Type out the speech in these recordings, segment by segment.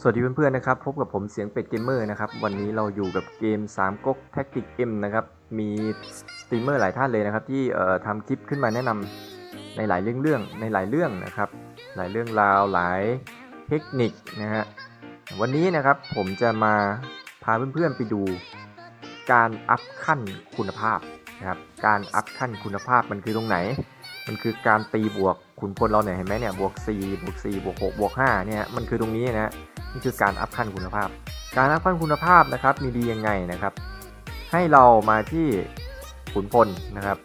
สวัสดีเพื่อนๆนะครับ พบกับผมเสียงเป็ดเกมเมอร์นะครับ วันนี้เราอยู่กับเกม 3ก๊กแท็กติก M นะครับ มีสตรีมเมอร์หลายท่านเลยนะครับ ที่เอ่อทำคลิปขึ้นมาแนะนำในหลายเรื่องเรื่องในหลายเรื่องนะครับ หลายเรื่องราวหลายเทคนิคนะฮะวันนี้นะครับผมจะมาพาเพื่อนๆไปดู การอัพขั้นคุณภาพนะครับ การอัพขั้นคุณภาพมันคือตรงไหน มันคือการตีบวกขุนพลเราเนี่ยเห็นไหมเนี่ยบวก4บวก4บวก6บวก5เนี่ยมันคือตรงนี้นะฮะนี่คือการอัพขั้นคุณภาพ การอัพขั้นคุณภาพนะครับมีดียังไงนะครับ ให้เรามาที่ขุนพลนะครับ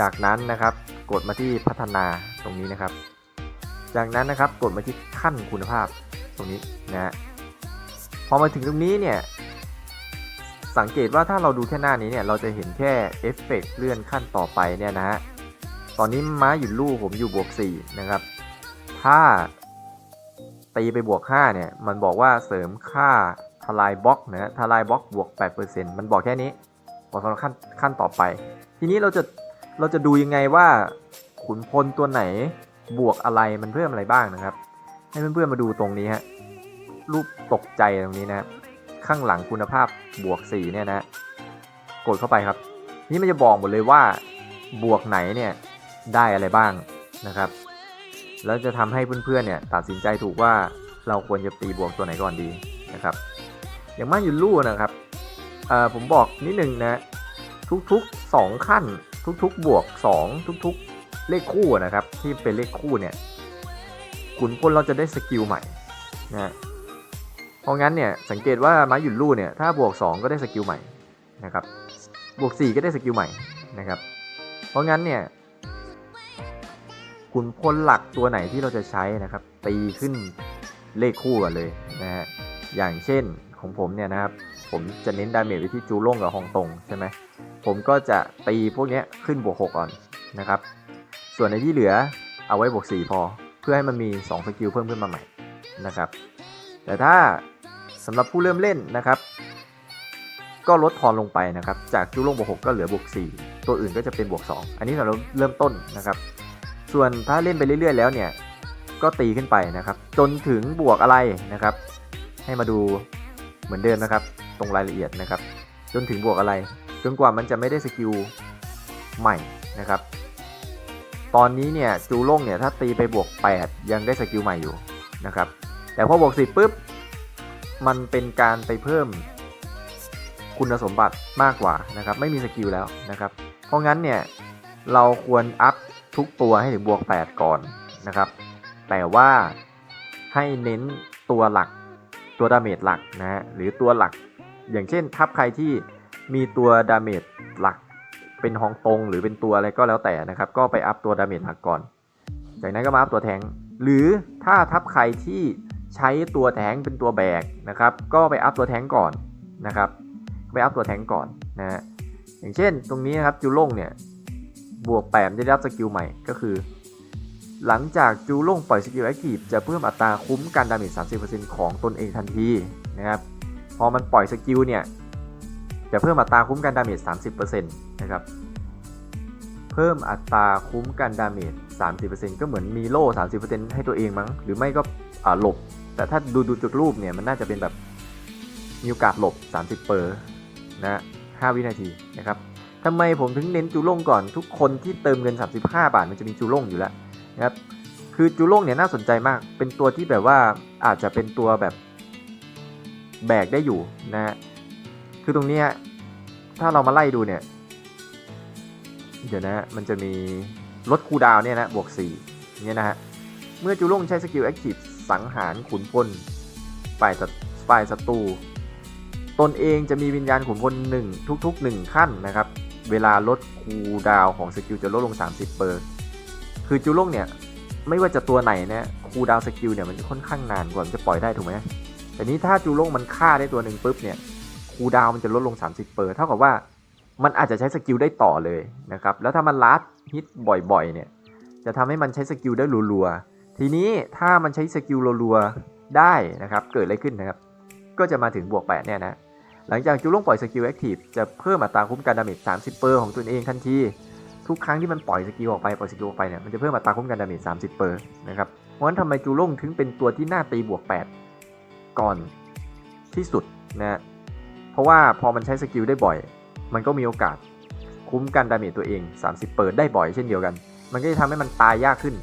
จากนั้นนะครับกดมาที่พัฒนาตรงนี้นะครับ จากนั้นนะครับกดมาที่ขั้นคุณภาพตรงนี้นะฮะพอมาถึงตรงนี้เนี่ยสังเกตว่าถ้าเราดูแค่หน้านี้เนี่ยเราจะเห็นแค่เอฟเฟกต์เลื่อนขั้นต่อไปเนี่ยนะฮะ ตอนนี้ม้าหยุดลู่ผมอยู่บวก4นะครับ ถ้าตีไปบวก5เนี่ย มันบอกว่าเสริมค่าทลายบล็อกนะฮะทลายบล็อกบวก 8%มันบอกแค่นี้บอกสำหรับขั้นขั้นต่อไป ทีนี้เราจะเราจะดูยังไงว่าขุนพลตัวไหนบวกอะไรมันเพิ่มอะไรบ้างนะครับ ให้เพื่อนๆมาดูตรงนี้ฮะรูปตกใจตรงนี้นะข้างหลังคุณภาพบวก4เนี่ยนะกดเข้าไปครับ นี่มันจะบอกหมดเลยว่าบวกไหนเนี่ย ได้อะไรบ้างนะครับ แล้วจะทำให้เพื่อนๆเนี่ยตัดสินใจถูกว่าเราควรจะตีบวกตัวไหนก่อนดีนะครับ อย่างมายุลู่นะครับเอ่อผมบอกนิดนึงนะทุกๆ 2 ขั้น ทุกๆ บวก 2 ทุกๆ เลขคู่นะครับ ที่เป็นเลขคู่เนี่ยขุนพลเราจะได้สกิลใหม่นะฮะเพราะงั้นเนี่ยสังเกตว่าม้าหยุดลู่เนี่ยถ้าบวก 2 ก็ได้สกิลใหม่นะครับบวก 4 ก็ได้สกิลใหม่นะครับเพราะงั้นเนี่ย ขุนพลหลักตัวไหนที่เราจะใช้นะครับ ตีขึ้นเลขคู่กันเลยนะฮะอย่างเช่นของผมเนี่ยนะครับ ผมจะเน้นดาเมจไปที่จูล่งกับฮองตงใช่ไหมผมก็จะตีพวกนี้ขึ้นบวก6ก่อนนะครับ ส่วนในที่เหลือเอาไว้บวก4พอ เพื่อให้มันมี 2 สกิลเพิ่มขึ้นมาใหม่นะครับ แต่ถ้าสำหรับผู้เริ่มเล่นนะครับ ก็ลดทอนลงไปนะครับ จากจูล่งบวก6ก็เหลือบวก4ตัวอื่นก็จะเป็นบวก2อันนี้สำหรับเริ่มต้นนะครับ ส่วนถ้าเล่นไปเรื่อย ๆ แล้วเนี่ย ก็ตีขึ้นไปนะครับ จนถึงบวกอะไรนะครับ ให้มาดูเหมือนเดิมนะครับ ตรงรายละเอียดนะครับ จนถึงบวกอะไร จนกว่ามันจะไม่ได้สกิลใหม่นะครับ ตอนนี้เนี่ยจูล่งเนี่ยถ้าตีไปบวก 8 ยังได้สกิลใหม่อยู่นะครับ แต่พอบวก 10ปุ๊บ มันเป็นการไปเพิ่มคุณสมบัติมากกว่านะครับ ไม่มีสกิลแล้วนะครับ เพราะงั้นเนี่ยเราควรอัพ ทุกตัวให้ถึงบวก 8 ก่อนนะครับ แต่ว่าให้เน้นตัวหลักตัวดาเมจหลักนะฮะหรือตัวหลัก อย่างเช่นทับใครที่มีตัวดาเมจหลักเป็นฮองตงหรือเป็นตัวอะไรก็แล้วแต่นะครับ ก็ไปอัพตัวดาเมจหลักก่อน จากนั้นก็มาอัพตัวแทงหรือถ้าทับใครที่ใช้ตัวแทงเป็นตัวแบกนะครับ ก็ไปอัพตัวแทงก่อนนะครับ ไปอัพตัวแทงก่อนนะฮะอย่างเช่น ตรงนี้นะครับจูล่งเนี่ย บวก8จะได้รับสกิลใหม่ก็คือ หลังจากจูล่งปล่อยสกิลแอคทีฟจะเพิ่มอัตราคุ้มกันดาเมจ 30%ของตนเองทันทีนะครับ พอมันปล่อยสกิลเนี่ย จะเพิ่มอัตราคุ้มกันดาเมจ 30%นะครับ เพิ่มอัตราคุ้มกันดาเมจ 30%ก็เหมือนมีโล่ 30%ให้ตัวเองมั้ง หรือไม่ก็หลบ แต่ถ้าดูดูจากรูปเนี่ยมันน่าจะเป็นแบบมีโอกาสหลบ 30เปอร์นะ5วินาทีนะครับ ทำไมผมถึงเน้นจูล่งก่อนทุกคนที่เติมเงิน 35 บาทมันจะมีจูล่งอยู่แล้วนะครับคือจูล่งเนี่ยน่าสนใจมาก เป็นตัวที่แบบว่าอาจจะเป็นตัวแบบแบกได้อยู่นะฮะคือตรงนี้ถ้าเรามาไล่ดูเนี่ย เดี๋ยวนะมันจะมีลดคูดาวเนี่ยนะบวก4เนี่ยนะฮะเมื่อจูล่งใช้สกิลแอคทีฟสังหารขุนพลฝ่ายศัตฝ่ายศัตรูตนเองจะมีวิญญาณขุนพลหนึ่งทุกๆ 1 ขั้นนะครับ เวลาลดคูดาวของสกิลจะลดลง 30เปอร์คือจูล่งเนี่ยไม่ว่าจะตัวไหนนะคูดาวสกิลเนี่ยมันค่อนข้างนานกว่ามันจะปล่อยได้ถูกไหมแต่นี้ถ้าจูล่งมันฆ่าได้ตัวหนึ่งปุ๊บเนี่ยคูดาวมันจะลดลง 30เปอร์เท่ากับว่ามันอาจจะใช้สกิลได้ต่อเลยนะครับแล้วถ้ามันลัดฮิตบ่อยๆเนี่ยจะทำให้มันใช้สกิลได้รัวๆทีนี้ถ้ามันใช้สกิลรัวๆได้นะครับเกิดอะไรขึ้นนะครับก็จะมาถึงบวก8เนี่ยนะ หลังจากจูลงปล่อยสกิลแอคทีฟจะเพิ่มอัตราคุ้มกันดาเมจ30เปอร์ของตัวเองทันที ทุกครั้งที่มันปล่อยสกิลออกไปปล่อยสกิลออกไปเนี่ยมันจะเพิ่มอัตราคุ้มกันดาเมจ30เปอร์นะครับเพราะฉะนั้นทำไมจูลงถึงเป็นตัวที่น่าตีบวก 8 ก่อนที่สุดนะฮะเพราะว่าพอมันใช้สกิลได้บ่อย มันก็มีโอกาสคุ้มกันดาเมจตัวเอง 30 เปิดได้บ่อยเช่นเดียวกัน มันก็จะทำให้มันตายยากขึ้น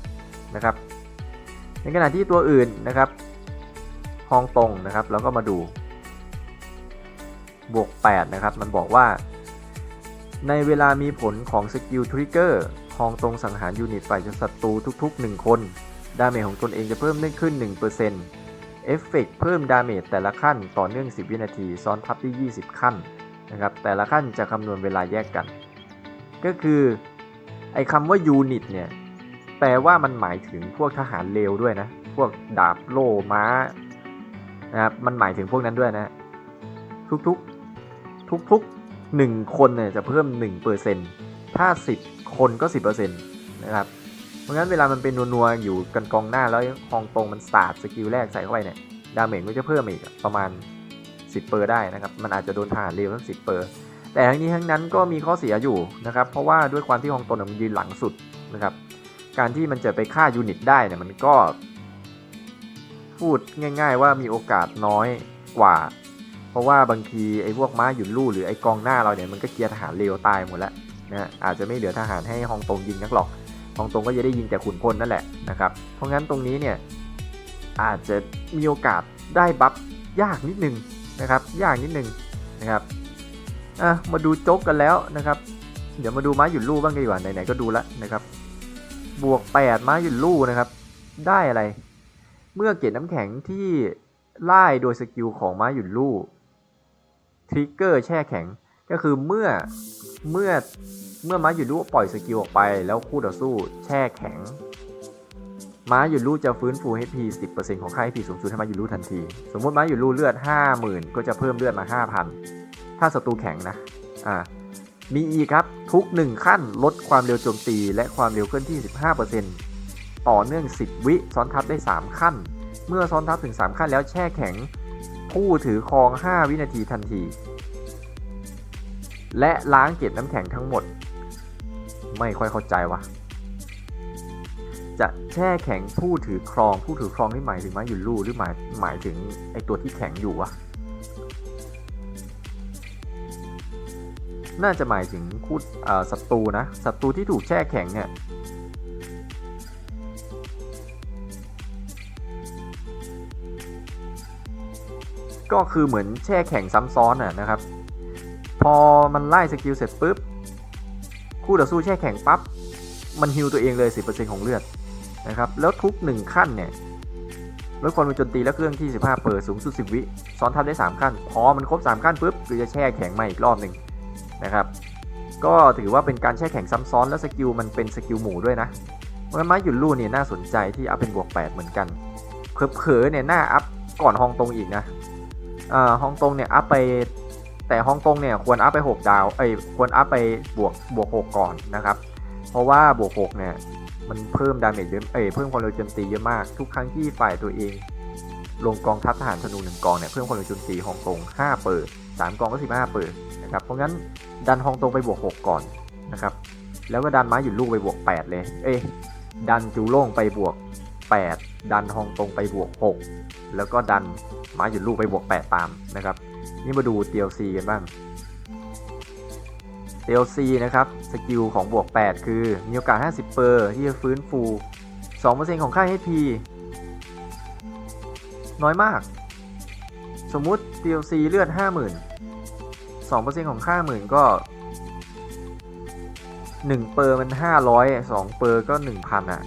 นะครับ ในขณะที่ตัวอื่นนะครับฮองตงนะครับ แล้วก็มาดู บวก8นะครับ มันบอกว่า ในเวลามีผลของสกิลทริกเกอร์ฮองตรงสังหารยูนิตฝ่ายศัตรูทุก ๆ 1 คน ดาเมจของตนเองจะเพิ่มได้ขึ้น 1%เอฟเฟกเพิ่มดาเมจแต่ละขั้นต่อเนื่อง 10 วินาที ซ้อนทับที่ 20 ขั้นนะครับ แต่ละขั้นจะคำนวณเวลาแยกกัน ก็คือไอ้คำว่ายูนิตเนี่ย แปลว่ามันหมายถึงพวกทหารเลวด้วยนะ พวกดาบโล่ม้านะครับ มันหมายถึงพวกนั้นด้วยนะ ทุกๆ ทุกๆหนึ่งคนเนี่ยจะเพิ่ม 1%ถ้า 10 คนก็ 10%นะครับ เพราะงั้นเวลามันเป็นนัวๆ อยู่กันกองหน้าแล้วฮองตรงมันสาดสกิลแรกใส่เข้าไปเนี่ย ดาเมจก็จะเพิ่มอีกประมาณ 10 เปอร์ได้นะครับ มันอาจจะโดนทหารเร็วทั้ง10 เปอร์ แต่ทั้งนี้ทั้งนั้นก็มีข้อเสียอยู่นะครับ เพราะว่าด้วยความที่ฮองตงมันยืนหลังสุดนะครับ การที่มันจะไปฆ่ายูนิตได้เนี่ยมันก็พูดง่าย ๆ ว่ามีโอกาสน้อยกว่า เพราะว่าบางทีไอ้พวกม้าหยุดลู่หรือไอ้กองหน้าเราเนี่ยมันก็เกียร์ทหารเร็วตายหมดแล้วนะฮะอาจจะไม่เหลือทหารให้ฮองตงยิงนักหรอกฮองตงก็จะได้ยิงแต่ขุนพลนั่นแหละนะครับเพราะงั้นตรงนี้เนี่ยอาจจะมีโอกาสได้บัฟยากนิดนึงนะครับยากนิดนึงนะครับอะมาดูโจ๊กกันแล้วนะครับ เดี๋ยวมาดูม้าหยุดลู่บ้างดีกว่าไหนๆก็ดูแล้วนะครับบวก 8 ม้าหยุดลู่นะครับ ได้อะไร เมื่อเกล็ดน้ำแข็งที่ไล่โดยสกิลของม้าหยุดลู่ ทริกเกอร์แช่แข็งก็คือเมื่อเมื่อเมื่อม้าหยุดลู่ปล่อยสกิลออกไป แล้วคู่ต่อสู้แช่แข็ง ม้าหยุดลู่จะฟื้นฟู HP 10%ของค่า HP สูงสุดให้ม้าหยุดลู่ทันที สมมติม้าหยุดลู่เลือด50,000ก็จะเพิ่มเลือดมา5,000ถ้าศัตรูแข็งนะอ่ามีอีกครับทุก1ขั้นลดความเร็วโจมตีและความเร็วเคลื่อนที่15%ต่อเนื่อง10วิซ้อนทับได้3ขั้น เมื่อซ้อนทับถึง3ขั้นแล้วแช่แข็ง ผู้ถือครอง 5 วินาทีทันที และล้างเกล็ดน้ำแข็งทั้งหมด ไม่ค่อยเข้าใจวะจะแช่แข็งผู้ถือครอง ผู้ถือครองนี่หมายถึงมาหยุดลู่หรือหมายหมายถึงไอตัวที่แข็งอยู่วะน่าจะหมายถึงคู่ศัตรูนะศัตรูที่ถูกแช่แข็งเนี่ย ก็คือเหมือนแช่แข็งซ้ำซ้อนอะนะครับ พอมันไล่สกิลเสร็จปุ๊บ คู่ต่อสู้แช่แข็งปั๊บมันฮิวตัวเองเลย 10%ของเลือดนะครับแล้วทุก 1 ขั้นเนี่ยลดความเป็นโจมตีและเครื่องที่ 15 เปิดสูงสุด 10 วิซ้อนทับได้ 3 ขั้น พอมันครบ 3 ขั้นปุ๊บคือจะแช่แข็งใหม่อีกรอบหนึ่งนะครับ ก็ถือว่าเป็นการแช่แข็งซ้ำซ้อนและสกิลมันเป็นสกิลหมู่ด้วยนะเพราะฉะนั้นไม้หยุดลู่เนี่ยน่าสนใจที่อัพเป็นบวก 8 เหมือนกันเผลอๆเนี่ยน่าอัพก่อนฮองตงอีกนะ อ่าฮองตงเนี่ยอัพไป แต่ฮองตงเนี่ยควรอัพไป 6 ดาวเอ้ยควรอัพไปบวกบวก6ก่อนนะครับ เพราะว่าบวก6เนี่ยมันเพิ่มดาเมจเยอะเอ้ยเพิ่มความเร็วโจมตีเยอะมากทุกครั้งที่ฝ่ายตัวเอง ลงกองทัพทหารธนูหนึ่งกองเนี่ยเพิ่มความเร็วโจมตีฮองตง5เปิด3กองก็15เปิดนะครับเพราะงั้นดันฮองตงไปบวก 6 ก่อนนะครับแล้วก็ดันม้าหยุดลูกไปบวก 8 เลย เอ้ดันจูโล่งไปบวก 8 ดันฮองตงไปบวก 6 แล้วก็ดันม้าหยุดลูกไปบวก 8 ตามนะครับ นี่มาดู DLC กันบ้าง DLC นะครับ สกิลของบวก 8 คือ มีโอกาส 50 เปอร์ที่จะฟื้นฟู 2%ของค่า HP น้อยมาก สมมุติ DLC เลือด 50,000 2%ของค่าหมื่นก็ 1 เปอร์มัน 500 2 เปอร์ก็ 1,000อะ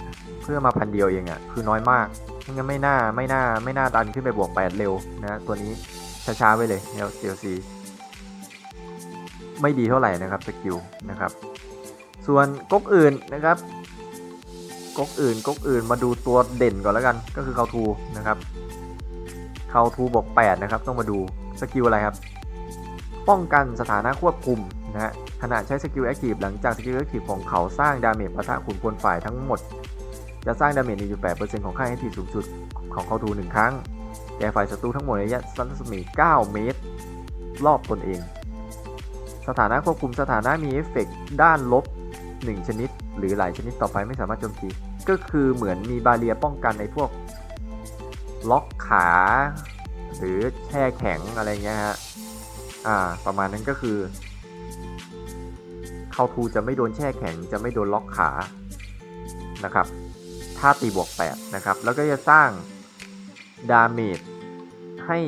เพื่อมาพันเดียวเองอะคือน้อยมากงั้นไม่น่าไม่น่าไม่น่าดันขึ้นไปบวก8เร็วนะตัวนี้ช้าๆไว้เลย DLC ไม่ดีเท่าไหร่นะครับสกิลนะครับ ส่วนก๊กอื่นนะครับก๊กอื่นก๊กอื่นมาดูตัวเด่นก่อนแล้วกัน ก็คือเขาทูนะครับเขาทูบอก8นะครับต้องมาดูสกิลอะไรครับ ป้องกันสถานะควบคุมนะฮะขณะใช้สกิลแอคทีฟหลังจากสกิลแอคทีฟของเขาสร้างดาเมจประทะขุนพลฝ่ายทั้งหมด จะสร้างดาเมจ1.8%ของค่าแอคทีฟสูงสุดของเขาทู1ครั้ง แก่ฝ่ายศัตรูทั้งหมดในระยะสั้นรัศมี 9 เมตร รอบตนเอง สถานะควบคุมสถานะมีเอฟเฟกต์ด้านลบ 1 ชนิด หรือหลายชนิดต่อไปไม่สามารถโจมตี ก็คือเหมือนมีบาเรียป้องกันในพวก ล็อกขา หรือแช่แข็งอะไรเงี้ยฮะ อ่า ประมาณนั้นก็คือ เข้าทูจะไม่โดนแช่แข็งจะไม่โดนล็อกขานะครับ ถ้าตีบวก8นะครับ แล้วก็จะสร้างดาเมจให้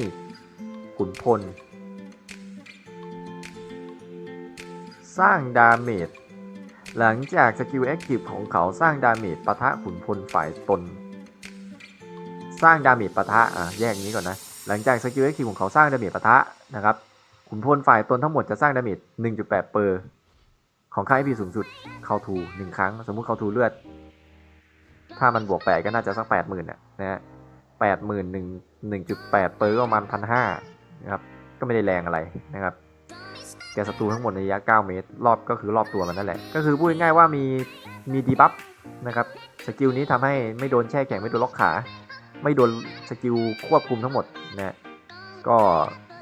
ขุนพล สร้างดาเมจหลังจากสกิลแอคทีฟของเขาสร้างดาเมจปะทะขุนพลฝ่ายตน สร้างดาเมจปะทะอะแยกนี้ก่อนนะ หลังจากสกิลแอคทีฟของเขาสร้างดาเมจปะทะนะครับขุนพลฝ่ายตนทั้งหมดจะสร้างดาเมจ1.8 เปอร์ ของค่า IP สูงสุด เข้าทูหนึ่งครั้ง สมมุติเข้าทูเลือด ถ้ามันบวกแปดก็น่าจะสักแปดหมื่นน่ะนะฮะแปดหมื่นหนึ่งหนึ่งจุดแปดเปอร์ประมาณพันห้านะครับ ก็ไม่ได้แรงอะไรนะครับ แกศัตรูทั้งหมดในระยะ 9 เมตร รอบก็คือรอบตัวมันนั่นแหละ ก็คือพูดง่ายๆว่ามีมีดีบัฟนะครับ สกิลนี้ทำให้ไม่โดนแช่แข็งไม่โดนล็อกขา ไม่โดนสกิลควบคุมทั้งหมดนะก็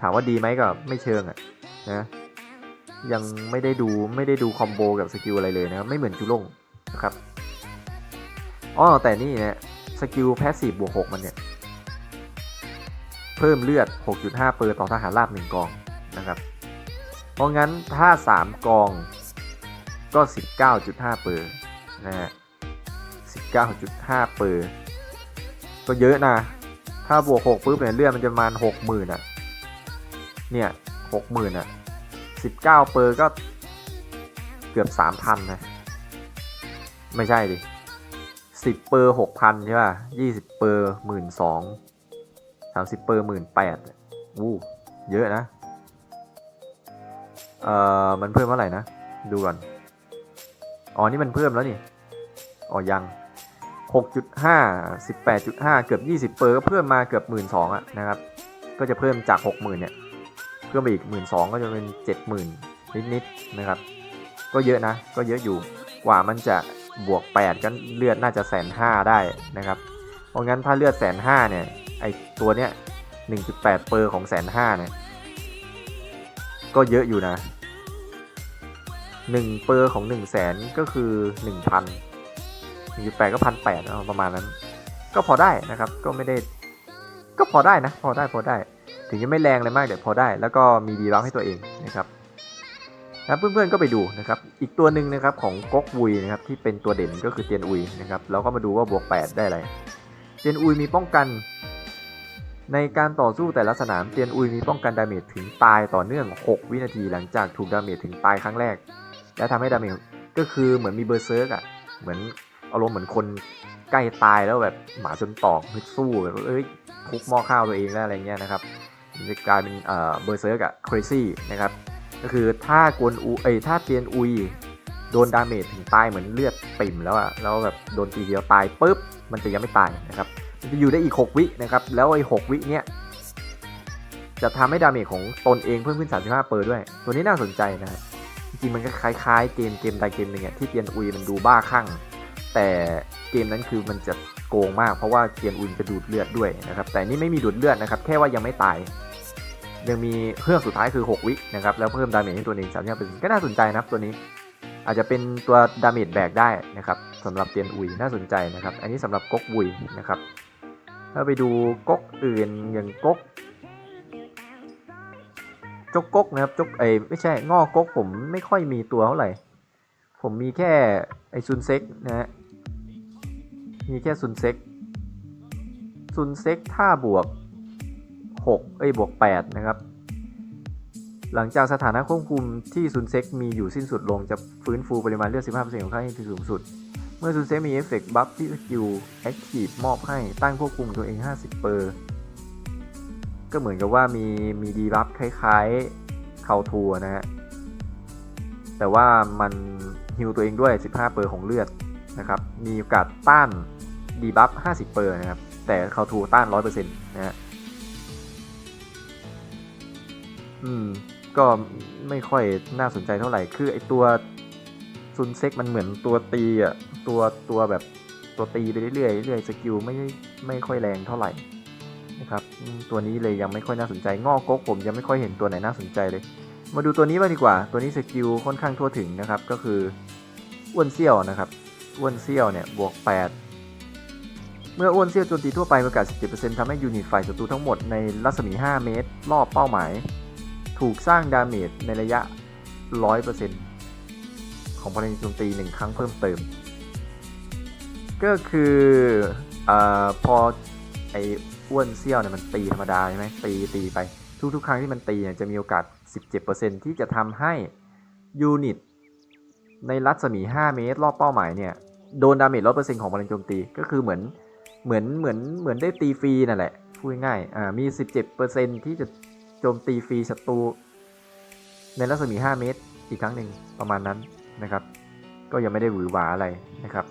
ถามว่าดีไหมก็ไม่เชิงอะนะยังไม่ได้ดูไม่ได้ดูคอมโบกับสกิลอะไรเลยนะครับไม่เหมือนจูล่งนะครับ อ๋อแต่นี่เนี่ยสกิลแพสซีฟบวก6มันเนี่ย เพิ่มเลือด 6.5 เปอร์ต่อทหารราบ1กองนะครับ เพราะงั้นถ้า 3 กองก็ 19.5 เปอร์นะฮะ 19.5 เปอร์ก็เยอะนะ ถ้าบวก6ปุ๊บเนี่ยเลือดมันจะประมาณ 60,000อะ เนี่ย60,000อะ 19 เปอร์ก็เกือบ 3,000 นะ ไม่ใช่ดิ 10เปอร์6,000ใช่ป่ะ20เปอร์12,000 30เปอร์18,000วู้เยอะนะ เอ่อ มันเพิ่มเท่าไหร่นะ ดูก่อน อ๋อ นี่มันเพิ่มแล้วนี่ อ๋อ ยัง6.5 18.5เกือบ20เปอร์ก็เพิ่มมาเกือบ12,000องอะนะครับ ก็จะเพิ่มจาก60,000เนี่ย เพิ่มไปอีก12,000ก็จะเป็น70,000นิดๆนะครับ ก็เยอะนะ ก็เยอะอยู่ กว่ามันจะ บวก 8 ก็เลือดน่าจะแสนห้าได้นะครับ เพราะงั้นถ้าเลือดแสนห้าเนี่ย ไอตัวเนี้ย1.8 เปอร์ของแสนห้าเนี่ย ก็เยอะอยู่นะ 1 เปอร์ของ1 0 0 0 0แสนก็คือ 1,000 1.8 ก็พันแปดประมาณนั้น ก็พอได้นะครับ ก็ไม่ได้ ก็พอได้นะ พอได้พอได้ ถึงจะไม่แรงเลยมากแต่พอได้ แล้วก็มีดีบัฟให้ตัวเองนะครับ นะเพื่อนๆก็ไปดูนะครับ อีกตัวหนึ่งนะครับของก๊กวุยนะครับที่เป็นตัวเด่นก็คือเตียนอุยนะครับเราก็มาดูว่าบวก 8 ได้อะไรเตียนอุยมีป้องกัน ในการต่อสู้แต่ละสนามเตียนอุยมีป้องกันดาเมจถึงตายต่อเนื่อง 6 วินาทีหลังจากถูกดาเมจถึงตายครั้งแรก และทำให้ดาเมจก็คือเหมือนมีเบอร์เซิร์กอะเหมือนอารมณ์เหมือนคนใกล้ตายแล้วแบบหมาจนตอกฮึดสู้แบบเอ้ยคุกหม้อข้าวตัวเองแล้วอะไรเงี้ยนะครับจะกลายเป็นเอ่อเบอร์เซิร์กอะ crazy นะครับ ก็คือถ้ากวนอูเอ้ยถ้าเตียนอุยโดนดาเมจถึงตายเหมือนเลือดปิ่มแล้วอะแล้วแบบโดนทีเดียวตายปุ๊บมันจะยังไม่ตายนะครับมันจะอยู่ได้อีก 6 วินะครับแล้วไอ้6วิเนี้ยจะทำให้ดาเมจของตนเองเพิ่มขึ้น 35 เปอร์ด้วย ตัวนี้น่าสนใจนะจริงมันก็คล้ายๆ เกมเกมใดเกมหนึ่งอะที่เตียนอุยมันดูบ้าคลั่งแต่เกมนั้นคือมันจะโกงมากเพราะว่าเตียนอุยจะดูดเลือดด้วยนะครับแต่นี่ไม่มีดูดเลือดนะครับแค่ว่ายังไม่ตาย ยังมีเครื่องสุดท้ายคือ 6 วินะครับ แล้วเพิ่มดาเมจให้ตัวเอง35เป็นก็น่าสนใจนะครับตัวนี้ อาจจะเป็นตัวดาเมจแบกได้นะครับสำหรับเตียนอุยน่าสนใจนะครับ อันนี้สำหรับก๊กวุยนะครับ ถ้าไปดูก๊กอื่นอย่างก๊กจกก๊กนะครับจกเอยไม่ใช่งอก๊กผมไม่ค่อยมีตัวเท่าไหร่ ผมมีแค่ไอซุนเซ็กนะฮะมีแค่ซุนเซ็กซุนเซ็กถ้าบวก 6เอ้ยบวก8นะครับ หลังจากสถานะควบคุมที่ซุนเซ็กมีอยู่สิ้นสุดลงจะฟื้นฟูปริมาณเลือด 15%ของค่าที่สูงสุด เมื่อซุนเซ็กมีเอฟเฟกต์บัฟที่สกิลแอคทีฟมอบให้ตั้งควบคุมตัวเอง 50 เปอร์ก็เหมือนกับว่ามีมีดีบัฟคล้ายๆเคาทัวนะฮะแต่ว่ามันฮิวตัวเองด้วย 15 เปอร์ของเลือดนะครับ มีโอกาสต้านดีบัฟ 50 เปอร์นะครับ แต่เคาทัวต้าน 100%นะฮะ อืม ก็ไม่ค่อยน่าสนใจเท่าไหร่ คือไอตัวซุนเซ็กมันเหมือนตัวตีอะ ตัวตัวแบบตัวตีไปเรื่อยๆเรื่อยสกิลไม่ไม่ค่อยแรงเท่าไหร่นะครับ ตัวนี้เลยยังไม่ค่อยน่าสนใจ งอกกกผมยังไม่ค่อยเห็นตัวไหนน่าสนใจเลย มาดูตัวนี้บ้างดีกว่า ตัวนี้สกิลค่อนข้างทั่วถึงนะครับ ก็คืออ้วนเซี่ยวนะครับ อ้วนเซี่ยวเนี่ยบวก 8เมื่ออ้วนเซี่ยวโจมตีทั่วไปมีโอกาส17%ทำให้ยูนิตฝ่ายศัตรูทั้งหมดในรัศมี 5 เมตร รอบเป้าหมาย ถูกสร้างดาเมจในระยะ 100%ของพลังโจมตี1ครั้งเพิ่มเติม ก็คืออพอไอ้อ้วนเซี่ยวเนี่ยมันตีธรรมดาใช่ไหมตีตีไปทุกๆ ครั้งที่มันตีเนี่ยจะมีโอกาส 17%ที่จะทำให้ยูนิตในรัศมี 5 เมตร รอบเป้าหมายเนี่ยโดนดาเมจ100%ของพลังโจมตีก็คือเหมือนเหมือนเหมือนเหมือนได้ตีฟรีนั่นแหละพูดง่ายอ่ามี 17%ที่จะ โจมตีฟรีศัตรูในรัศมี 5 เมตร อีกครั้งหนึ่งประมาณนั้นนะครับ ก็ยังไม่ได้หวือหวาอะไรนะครับ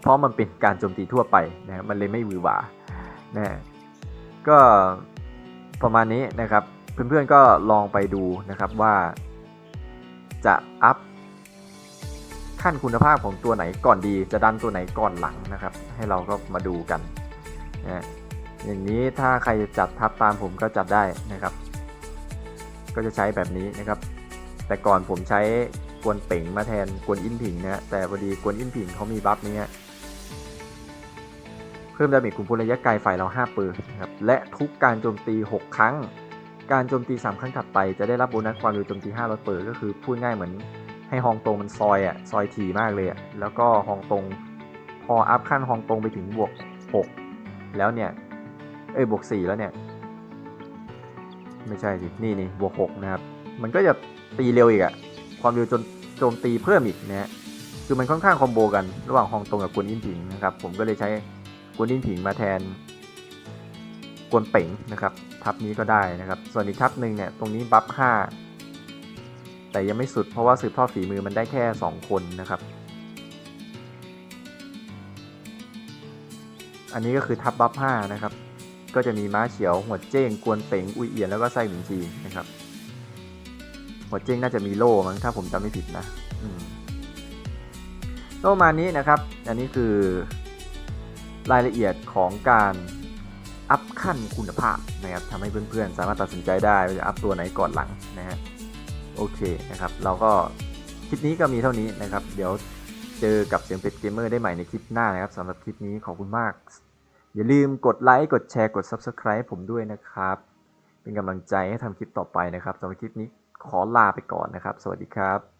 เพราะมันเป็นการโจมตีทั่วไปนะครับมันเลยไม่หวือหวานะก็ประมาณนี้นะครับ เพื่อนๆก็ลองไปดูนะครับว่า จะอัพขั้นคุณภาพของตัวไหนก่อนดี จะดันตัวไหนก่อนหลังนะครับ ให้เราก็มาดูกันนะ อย่างนี้ถ้าใครจะจัดทับตามผมก็จัดได้นะครับ ก็จะใช้แบบนี้นะครับ แต่ก่อนผมใช้กวนเป่งมาแทนกวนอินผิงนะแต่พอดีกวนอินผิงเขามีบัฟนี้เพิ่มดาเมจคุมพลระยะไกลฝ่ายเรา5ปืนนะครับและทุกการโจมตี 6 ครั้ง การโจมตี 3 ครั้งถัดไปจะได้รับโบนัสความเร็วโจมตี500เปิดก็คือพูดง่ายเหมือนให้ฮองตงมันซอยอะซอยถี่มากเลยอะแล้วก็ฮองตงพออัพขั้นฮองตงไปถึงบวก 6 แล้วเนี่ย เอ้ยบวก4แล้วเนี่ย ไม่ใช่สิ นี่นี่บวก6นะครับ มันก็จะตีเร็วอีกอะความเร็วจนโจมตีเพิ่มอีกนะฮะคือมันค่อนข้างคอมโบกันระหว่างฮองตงกับกวนอินผิงนะครับ ผมก็เลยใช้กวนอินผิงมาแทนกวนเป๋งนะครับ ทับนี้ก็ได้นะครับ ส่วนอีกทับหนึ่งเนี่ยตรงนี้บัฟ5แต่ยังไม่สุดเพราะว่าสืบทอดฝีมือมันได้แค่ 2 คนนะครับ อันนี้ก็คือทับบัฟ5นะครับ ก็จะมีม้าเฉียว หัวเจ้ง กวนเป๋ง อุยเอียน แล้วก็ไส้หมิงจีนะครับ หัวเจ้งน่าจะมีโล่มั้งถ้าผมจำไม่ผิดนะอืมก็ประมาณนี้นะครับ อันนี้คือรายละเอียดของการอัพขั้นคุณภาพนะครับทำให้เพื่อนๆ สามารถตัดสินใจได้ว่าจะอัพตัวไหนก่อนหลังนะฮะ โอเคนะครับ เราก็คลิปนี้ก็มีเท่านี้นะครับ เดี๋ยวเจอกับเสียงเป็ดเกมเมอร์ได้ใหม่ในคลิปหน้านะครับสำหรับคลิปนี้ขอบคุณมาก อย่าลืมกดไลค์กดแชร์กด Subscribe ผมด้วยนะครับ เป็นกำลังใจให้ทำคลิปต่อไปนะครับสำหรับคลิปนี้ขอลาไปก่อนนะครับ สวัสดีครับ